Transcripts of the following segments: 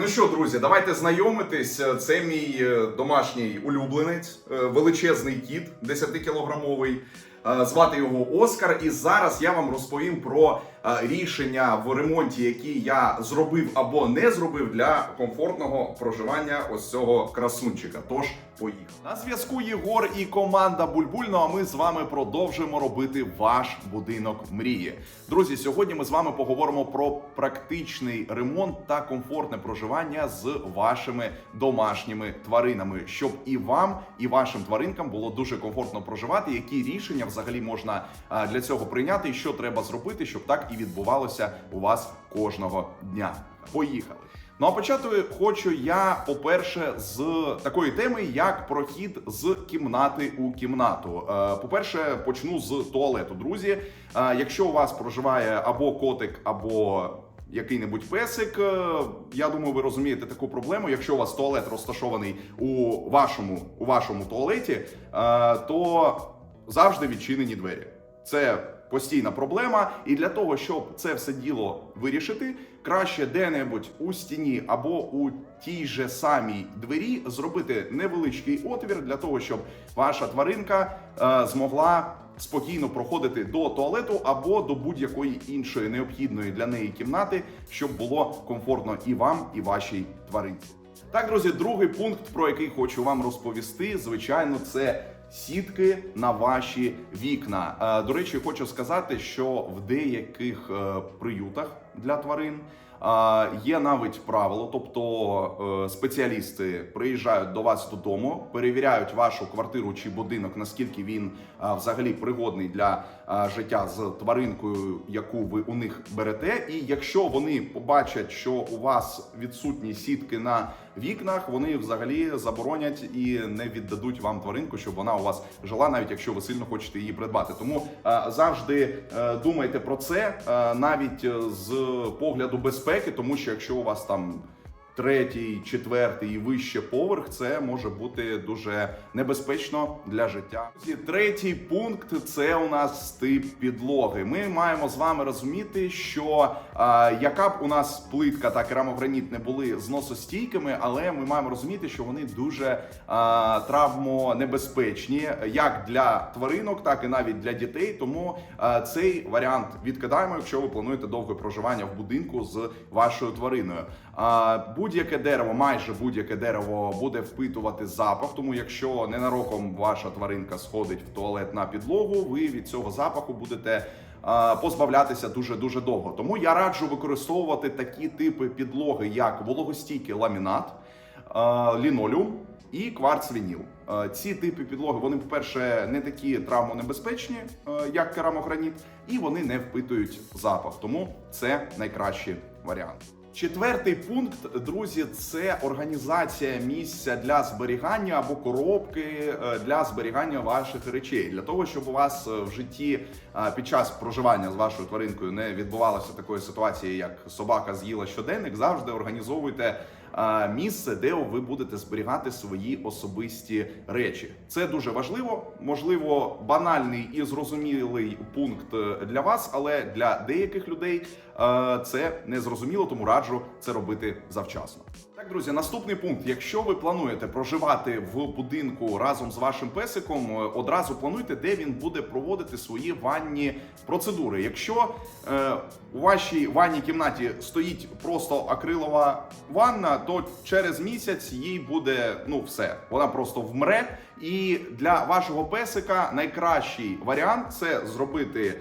Ну що, друзі, давайте знайомитись. Це мій е, домашній улюбленець, е, величезний кіт, 10-кілограмовий. Е, Звати його Оскар. І зараз я вам розповім про е, рішення в ремонті, які я зробив або не зробив для комфортного проживання ось цього красунчика. Тож поїхали. На зв'язку Єгор і команда Бульбульно. А ми з вами продовжуємо робити ваш будинок мрії. Друзі, сьогодні ми з вами поговоримо про практичний ремонт та комфортне проживання з вашими домашніми тваринами, щоб і вам, і вашим тваринкам було дуже комфортно проживати. Які рішення взагалі можна для цього прийняти, і що треба зробити, щоб так і відбувалося у вас кожного дня. Поїхали. Ну а почати хочу я, по-перше, з такої теми, як прохід з кімнати у кімнату. Е, По-перше, почну з туалету. Друзі, Е, якщо у вас проживає або котик, або який-небудь песик, е, я думаю, ви розумієте таку проблему. Якщо у вас туалет розташований у вашому, у вашому туалеті, то завжди відчинені двері. Це постійна проблема, і для того, щоб це все діло вирішити, краще де-небудь у стіні або у тій же самій двері зробити невеличкий отвір для того, щоб ваша тваринка е, змогла спокійно проходити до туалету або до будь-якої іншої необхідної для неї кімнати, щоб було комфортно і вам, і вашій тваринці. Так, друзі, другий пункт, про який хочу вам розповісти, звичайно, це сітки на ваші вікна. Е, До речі, хочу сказати, що в деяких е, приютах для тварин. е, Є навіть правило, тобто спеціалісти приїжджають до вас додому, перевіряють вашу квартиру чи будинок, наскільки він взагалі пригодний для життя з тваринкою, яку ви у них берете. І якщо вони побачать, що у вас відсутні сітки на вікнах, вони взагалі заборонять і не віддадуть вам тваринку, щоб вона у вас жила, навіть якщо ви сильно хочете її придбати. Тому е, завжди е, думайте про це, е, навіть з погляду безпеки, тому що якщо у вас там третій, четвертий і вище поверх, це може бути дуже небезпечно для життя. Третій пункт це у нас тип підлоги. Ми маємо з вами розуміти, що а, яка б у нас плитка та керамограніт не були зносостійкими, але ми маємо розуміти, що вони дуже а, травмонебезпечні як для тваринок, так і навіть для дітей. Тому а, цей варіант відкидаємо, якщо ви плануєте довге проживання в будинку з вашою твариною. Будь-яке дерево, майже будь-яке дерево буде впитувати запах. Тому, якщо ненароком ваша тваринка сходить в туалет на підлогу, ви від цього запаху будете. Позбавлятися дуже дуже довго, тому я раджу використовувати такі типи підлоги, як вологостійкий ламінат, а, лінолеум і кварц-вініл. Ці типи підлоги, вони, по-перше, не такі травмонебезпечні, як керамограніт, і вони не впитують запах. Тому це найкращий варіант. Четвертий пункт, друзі, це організація місця для зберігання або коробки е, для зберігання ваших речей, для того, щоб у вас е, в житті е, під час проживання з вашою тваринкою не відбувалося такої ситуації, як собака з'їла щоденник. Завжди організовуйте місце, де ви будете зберігати свої особисті речі. Це дуже важливо, можливо, банальний і зрозумілий пункт е, для вас, але для деяких людей е, це не зрозуміло, тому раджу це робити завчасно. Так, друзі, наступний пункт. Якщо ви плануєте проживати в будинку разом з вашим песиком, е, одразу плануйте, де він буде проводити свої ванні процедури. Якщо е, у вашій ванній кімнаті стоїть просто акрилова ванна, то через місяць їй буде ну все, вона просто вмре. І для вашого песика найкращий варіант це зробити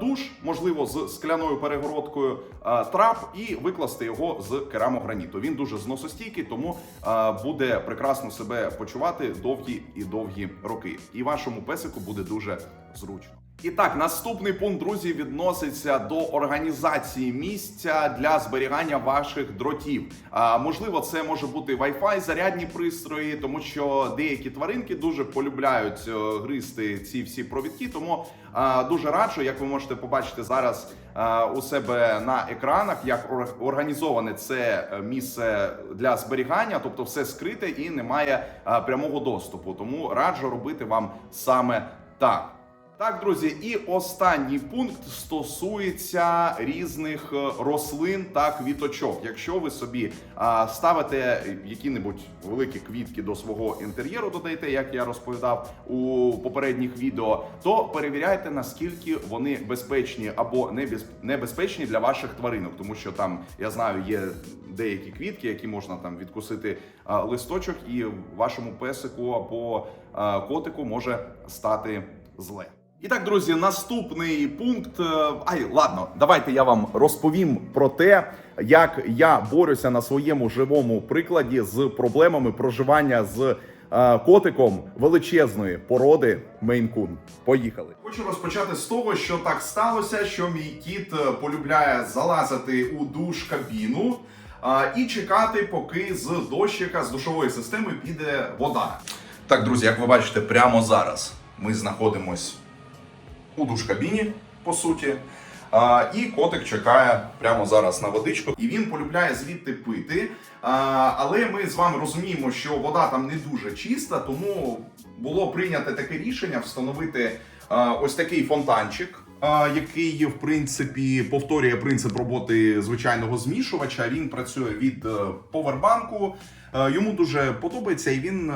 душ, можливо, з скляною перегородкою, е, трап і викласти його з керамограніту. Він дуже зносостійкий, тому е, буде прекрасно себе почувати довгі і довгі роки. І вашому песику буде дуже зручно. І так, наступний пункт, друзі, відноситься до організації місця для зберігання ваших дротів. А можливо, це може бути Wi-Fi, зарядні пристрої, тому що деякі тваринки дуже полюбляють е, гризти ці всі провідки. Тому е, дуже раджу, як ви можете побачити зараз е, у себе на екранах, як організоване це е, місце для зберігання, тобто все скрите і немає е, прямого доступу. Тому раджу робити вам саме так. Так, друзі, і останній пункт стосується різних е, рослин та квіточок. Якщо ви собі а, ставите які-небудь великі квітки до свого інтер'єру, додаєте, як я розповідав у попередніх відео, то перевіряйте наскільки вони безпечні або небез- небезпечні для ваших тваринок, тому що там я знаю, є деякі квітки, які можна там відкусити а, листочок, і вашому песику або а, котику може стати зле. І так, друзі, наступний пункт. е, Ай, ладно, давайте я вам розповім про те, як я борюся на своєму живому прикладі з проблемами проживання з е, котиком величезної породи Мейн-кун. Поїхали. Хочу розпочати з того, що так сталося, що мій кіт е, полюбляє залазити у душ кабіну і чекати, поки з дощика з душової системи піде вода. Так, друзі, як ви бачите, прямо зараз ми знаходимось у душкабіні, по суті. А, і котик чекає прямо зараз на водичку, і він полюбляє звідти пити. А, але ми з вами розуміємо, що вода там не дуже чиста, тому було прийнято таке рішення встановити а, ось такий фонтанчик. Який в принципі повторює принцип роботи звичайного змішувача. Він працює від е, повербанку. Е, Йому дуже подобається, і він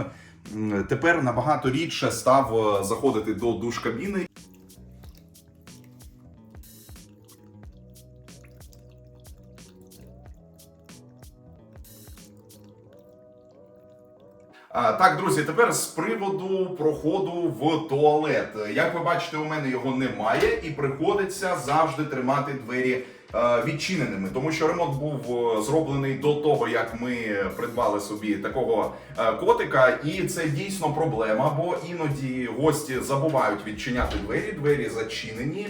тепер набагато рідше став е, заходити до душкабіни. Так, друзі, тепер з приводу проходу в туалет. Як ви бачите, у мене його немає, і приходиться завжди тримати двері е, відчиненими, тому що ремонт був е, зроблений до того, як ми придбали собі такого е, котика, і це дійсно проблема, бо іноді гості забувають відчиняти двері, двері зачинені.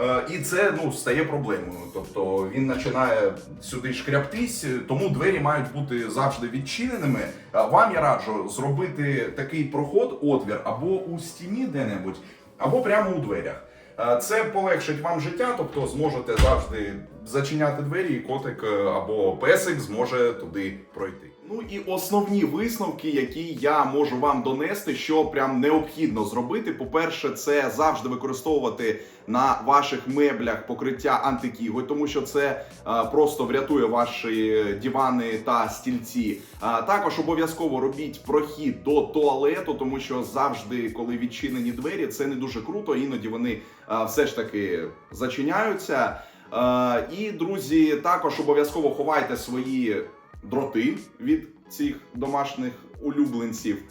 Е, І це ну стає проблемою. Тобто він починає сюди шкряптись, тому двері мають бути завжди відчиненими. Е, Вам я раджу зробити такий проход, отвір або у стіні де-небудь, або прямо у дверях. Е, Це полегшить вам життя, тобто зможете завжди зачиняти двері, і котик або песик зможе туди пройти. Ну і основні висновки, які я можу вам донести, що прям необхідно зробити. По-перше, це завжди використовувати на ваших меблях покриття антикігою, тому що це е, просто врятує ваші дивани та стільці. А також обов'язково робіть прохід до туалету, тому що завжди, коли відчинені двері, це не дуже круто. Іноді вони е, все ж таки зачиняються. Е, І друзі, також обов'язково ховайте свої дроти від цих домашніх улюбленців.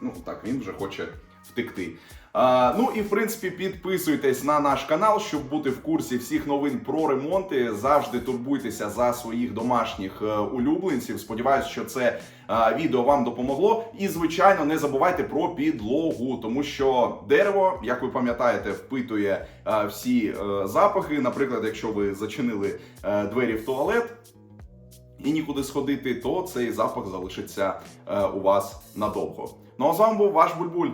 Ну так, він вже хоче втекти. А, ну і в принципі підписуйтесь на наш канал, щоб бути в курсі всіх новин про ремонти. Завжди турбуйтеся за своїх домашніх е, улюбленців. Сподіваюсь, що це е, відео вам допомогло. І звичайно, не забувайте про підлогу, тому що дерево, як ви пам'ятаєте, впитує е, всі е, запахи. Наприклад, якщо ви зачинили е, двері в туалет і нікуди сходити, то цей запах залишиться е, у вас надовго. Ну а з вами був ваш Бульбуль.